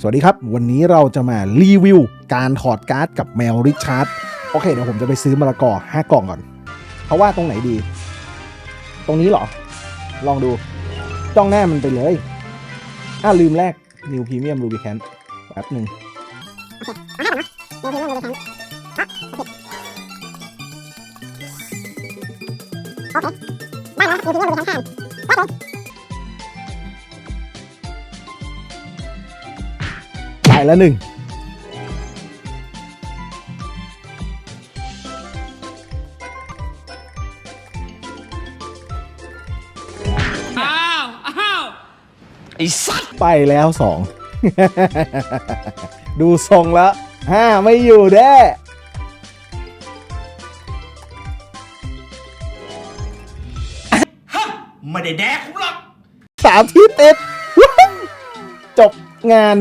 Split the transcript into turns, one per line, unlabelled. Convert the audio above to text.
สวัสดีครับ วันนี้เราจะมารีวิวการถอดการ์ดกับแมวริชาร์ดโอเค เดี๋ยวผมจะไปซื้อมะละกอ5กล่องก่อน เพราะว่าตรงไหนดี ตรงนี้เหรอ ลองดู จ้องหน้ามันไปเลยอ่าลืมแรก New Premium Ruby Can แป๊บหนึ่งโอเคโอเค ได้แล้วหนึ่ง
อ้าว อ้าวไอ้สัตว์
ไปแล้วสอง ดูทรงแล้วห้าไม่อยู่แด้
ไม่ได้แดกกูหรอก
สามที่ติด จบงาน